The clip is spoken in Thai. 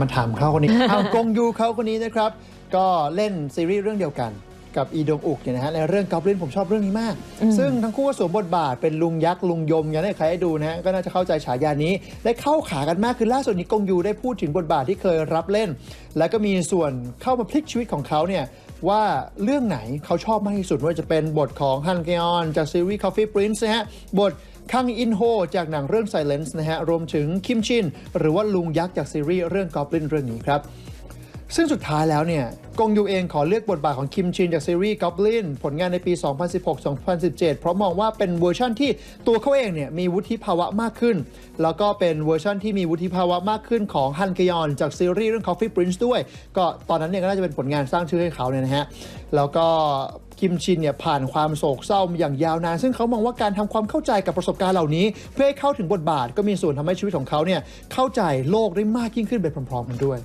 มาถามเขาคนนี้เอากงยูเขาคนนี้นะครับ ก็เล่นซีรีส์เรื่องเดียวกัน กับอีดงอุกเนี่ยนะฮะในเรื่องกอบลินผมชอบเรื่องนี้มาก ซึ่งทั้งคู่ก็สวมบทบาทเป็นลุงยักษ์ลุงยมอย่างที่ใครได้ดูนะฮะก็น่าจะเข้าใจฉายานี้ ได้เข้าขากันมากคือล่าสุดนี้กงยูได้พูดถึงบทบาทที่เคยรับเล่น แล้วก็มีส่วนเข้ามาพลิกชีวิตของเขาเนี่ยว่าเรื่องไหนเขาชอบมากที่สุดไม่ว่าจะเป็นบทของฮันเกยอนจากซีรีส์ Coffee Prince นะฮะบทคังอินโฮจากหนังเรื่อง Silence นะฮะรวมถึงคิมชินหรือว่าลุงยักษ์จากซีรีส์เรื่อง Goblin เรื่องนี้ครับ ซึ่งสุดท้ายแล้วเนี่ยกงยูเองขอเลือกบทบาทของคิมชินจากซีรีส์ Goblin ผลงานในปี 2016-2017 เพราะมองว่าเป็นเวอร์ชั่นที่ตัวเขาเองเนี่ยมีวุฒิภาวะมากขึ้น แล้วก็เป็นเวอร์ชั่นที่มีวุฒิภาวะมากขึ้นของฮันกยอนจากซีรีส์เรื่อง Coffee Prince ด้วย ก็ตอนนั้นเนี่ยก็น่าจะเป็นผลงานสร้างชื่อให้เขาเนี่ยนะฮะ แล้วก็คิมชินเนี่ยผ่านความโศกเศร้าอย่างยาวนาน ซึ่งเขามองว่าการทำความเข้าใจกับประสบการณ์เหล่านี้ เพื่อให้เข้าถึงบทบาทก็มีส่วนทำให้ชีวิตของเขาเนี่ยเข้าใจโลกได้มากยิ่งขึ้นไปพร้อมๆกันด้วย